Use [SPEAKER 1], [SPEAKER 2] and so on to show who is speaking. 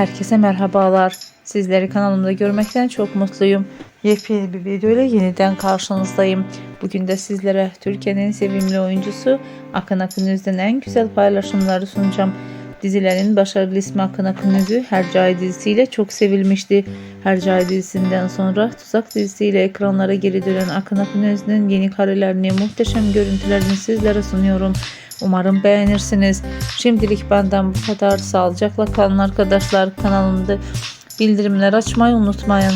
[SPEAKER 1] Herkese merhabalar. Sizleri kanalımda görmekten çok mutluyum. Yepyeni bir video ile yeniden karşınızdayım. Bugün de sizlere Türkiye'nin sevimli oyuncusu Akın Akınöz'den en güzel paylaşımları sunacağım. Dizilerin başarılı ismi Akın Akınöz'ü Hercai dizisiyle çok sevilmişti. Hercai dizisinden sonra Tuzak dizisiyle ekranlara geri dönen Akın Akınöz'ün yeni karelerini, muhteşem görüntülerini sizlere sunuyorum. Umarım beğenirsiniz. Şimdilik benden bu kadar. Sağlıcakla kalın arkadaşlar. Kanalımda bildirimler açmayı unutmayın.